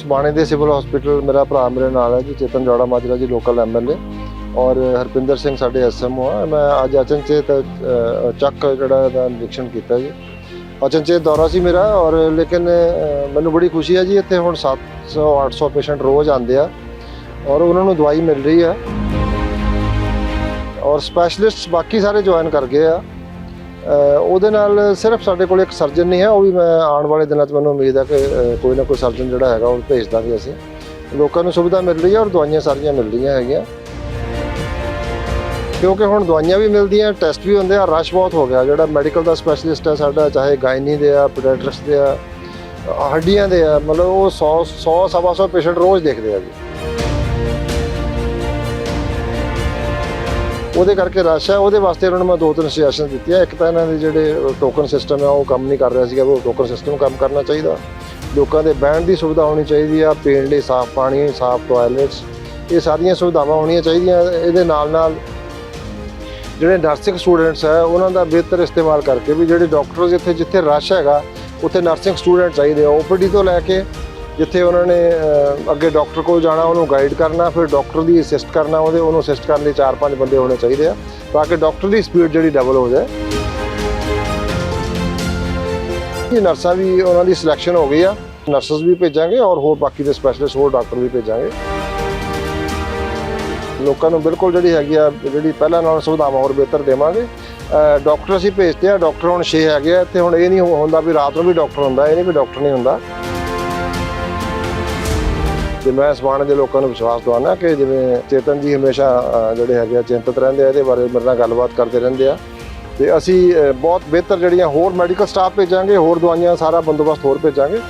ਸਬਾਣੇ ਦੇ civil hospital ਮੇਰਾ ਭਰਾ ਮੇਰੇ ਨਾਲ ਹੈ ਜੀ, ਚੇਤਨ ਜੋੜਾ ਮਾਜਰਾ ਜੀ ਲੋਕਲ ਐਮਐਲਏ ਔਰ ਹਰਪਿੰਦਰ ਸਿੰਘ ਸਾਡੇ ਐਸਐਮਓ ਆ। ਮੈਂ ਅੱਜ ਅਚਨਚੇਤ ਚੱਕ ਜਿਹੜਾ ਦਾ ਨਿਰੀਖਣ ਕੀਤਾ ਜੀ। ਅਚਨਚੇਤ ਦੌਰਾ ਸੀ ਮੇਰਾ ਔਰ ਲੇਕਿਨ ਮੈਨੂੰ ਬੜੀ ਖੁਸ਼ੀ ਹੈ ਜੀ, ਇੱਥੇ ਹੁਣ 700 800 ਪੇਸ਼ੈਂਟ ਰੋਜ਼ ਆਉਂਦੇ ਆ ਔਰ ਉਹਨਾਂ ਨੂੰ ਦਵਾਈ ਮਿਲ ਰਹੀ ਆ। ਔਰ ਸਪੈਸ਼ਲਿਸਟਸ ਬਾਕੀ ਸਾਰੇ ਜੁਆਇਨ ਕਰ ਗਏ ਆ। ਉਹਦੇ ਨਾਲ ਸਿਰਫ ਸਾਡੇ ਕੋਲ ਇੱਕ ਸਰਜਨ ਨਹੀਂ ਹੈ, ਉਹ ਵੀ ਮੈਂ ਆਉਣ ਵਾਲੇ ਦਿਨਾਂ 'ਚ ਮੈਨੂੰ ਉਮੀਦ ਹੈ ਕਿ ਕੋਈ ਨਾ ਕੋਈ ਸਰਜਨ ਜਿਹੜਾ ਹੈਗਾ ਉਹ ਭੇਜ ਦਾਂਗੇ ਅਸੀਂ। ਲੋਕਾਂ ਨੂੰ ਸੁਵਿਧਾ ਮਿਲ ਰਹੀ ਹੈ ਔਰ ਦਵਾਈਆਂ ਸਾਰੀਆਂ ਮਿਲ ਰਹੀਆਂ ਹੈਗੀਆਂ। ਕਿਉਂਕਿ ਹੁਣ ਦਵਾਈਆਂ ਵੀ ਮਿਲਦੀਆਂ ਟੈਸਟ ਵੀ ਹੁੰਦੇ ਆ, ਰਸ਼ ਬਹੁਤ ਹੋ ਗਿਆ। ਜਿਹੜਾ ਮੈਡੀਕਲ ਦਾ ਸਪੈਸ਼ਲਿਸਟ ਹੈ ਸਾਡਾ, ਚਾਹੇ ਗਾਇਨੀ ਦੇ ਆ ਪੀਡੀਆਟ੍ਰਿਕਸ ਦੇ ਆ, ਹੱਡੀਆਂ ਦੇ ਆ, ਮਤਲਬ ਉਹ 100 100 ਸਵਾ ਸੌ ਪੇਸ਼ੈਂਟ ਰੋਜ਼ ਦੇਖਦੇ ਆ ਜੀ। ਉਹਦੇ ਕਰਕੇ ਰਸ਼ ਹੈ, ਉਹਦੇ ਵਾਸਤੇ ਉਹਨਾਂ ਨੂੰ ਮੈਂ ਦੋ ਤਿੰਨ ਸੁਜੈਸ਼ਨ ਦਿੱਤੀਆਂ। ਇੱਕ ਤਾਂ ਇਹਨਾਂ ਦੇ ਜਿਹੜੇ ਟੋਕਨ ਸਿਸਟਮ ਹੈ, ਉਹ ਕੰਮ ਨਹੀਂ ਕਰ ਰਿਹਾ ਸੀਗਾ, ਉਹ ਟੋਕਨ ਸਿਸਟਮ ਕੰਮ ਕਰਨਾ ਚਾਹੀਦਾ। ਲੋਕਾਂ ਦੇ ਬਹਿਣ ਦੀ ਸੁਵਿਧਾ ਹੋਣੀ ਚਾਹੀਦੀ ਆ, ਪੀਣ ਲਈ ਸਾਫ਼ ਪਾਣੀ, ਸਾਫ਼ ਟਾਇਲਟਸ ਇਹ ਸਾਰੀਆਂ ਸੁਵਿਧਾਵਾਂ ਹੋਣੀਆਂ ਚਾਹੀਦੀਆਂ, ਇਹਦੇ ਨਾਲ ਨਾਲ ਜਿਹੜੇ ਨਰਸਿੰਗ ਸਟੂਡੈਂਟਸ ਹੈ, ਉਹਨਾਂ ਦਾ ਬਿਹਤਰ ਇਸਤੇਮਾਲ ਕਰਕੇ ਵੀ ਜਿਹੜੇ ਡਾਕਟਰਸ ਇੱਥੇ, ਜਿੱਥੇ ਰਸ਼ ਹੈਗਾ, ਉੱਥੇ ਨਰਸਿੰਗ ਸਟੂਡੈਂਟ ਚਾਹੀਦੇ ਆ। ਓਪੀਡੀ ਤੋਂ ਲੈ ਕੇ ਜਿੱਥੇ ਉਹਨਾਂ ਨੇ ਅੱਗੇ ਡਾਕਟਰ ਕੋਲ ਜਾਣਾ, ਉਹਨੂੰ ਗਾਈਡ ਕਰਨਾ, ਫਿਰ ਡਾਕਟਰ ਦੀ ਅਸਿਸਟ ਕਰਨਾ, ਉਹਦੇ, ਉਹਨੂੰ ਅਸਿਸਟ ਕਰਨ ਲਈ 4-5 ਬੰਦੇ ਹੋਣੇ ਚਾਹੀਦੇ ਆ, ਤਾਂ ਕਿ ਡਾਕਟਰ ਦੀ ਸਪੀਡ ਜਿਹੜੀ ਡਬਲ ਹੋ ਜਾਏ। ਇਹ ਨਰਸਾਂ ਵੀ ਉਹਨਾਂ ਦੀ ਸਿਲੈਕਸ਼ਨ ਹੋ ਗਈ ਆ ਨਰਸਸ ਵੀ ਭੇਜਾਂਗੇ ਔਰ ਹੋਰ ਬਾਕੀ ਦੇ ਸਪੈਸ਼ਲਿਸਟ ਹੋਰ ਡਾਕਟਰ ਵੀ ਭੇਜਾਂਗੇ। ਲੋਕਾਂ ਨੂੰ ਬਿਲਕੁਲ ਜਿਹੜੀ ਹੈਗੀ ਆ, ਜਿਹੜੀ ਪਹਿਲਾਂ ਨਾਲੋਂ ਸੁਵਿਧਾਵਾਂ ਹੋਰ ਬਿਹਤਰ ਦੇਵਾਂਗੇ। ਅਹ, ਡਾਕਟਰ ਅਸੀਂ ਭੇਜਦੇ ਆ, ਡਾਕਟਰ ਹੁਣ 6 ਹੈਗੇ ਆ ਤੇ ਹੁਣ ਇਹ ਨਹੀਂ ਹੁੰਦਾ ਵੀ ਰਾਤ ਨੂੰ ਵੀ ਡਾਕਟਰ ਹੁੰਦਾ, ਇਹ ਨਹੀਂ ਵੀ ਡਾਕਟਰ ਨਹੀਂ ਹੁੰਦਾ। ਤੇ ਮੈਂ ਸਮਾਨ ਦੇ ਲੋਕਾਂ ਨੂੰ ਵਿਸ਼ਵਾਸ ਦਵਾਉਣਾ ਕਿ ਜਿਵੇਂ ਚੇਤਨ ਜੀ ਹਮੇਸ਼ਾ ਜਿਹੜੇ ਹੈਗੇ ਆ, ਚਿੰਤਤ ਰਹਿੰਦੇ ਆ, ਇਹਦੇ ਬਾਰੇ ਮੇਰੇ ਨਾਲ ਗੱਲਬਾਤ ਕਰਦੇ ਰਹਿੰਦੇ ਆ। ਤੇ ਅਸੀਂ ਬਹੁਤ ਬਿਹਤਰ ਜਿਹੜੀਆਂ ਹੋਰ ਮੈਡੀਕਲ ਸਟਾਫ ਭੇਜਾਂਗੇ, ਹੋਰ ਦਵਾਈਆਂ ਸਾਰਾ ਬੰਦੋਬਸਤ ਹੋਰ ਭੇਜਾਂਗੇ।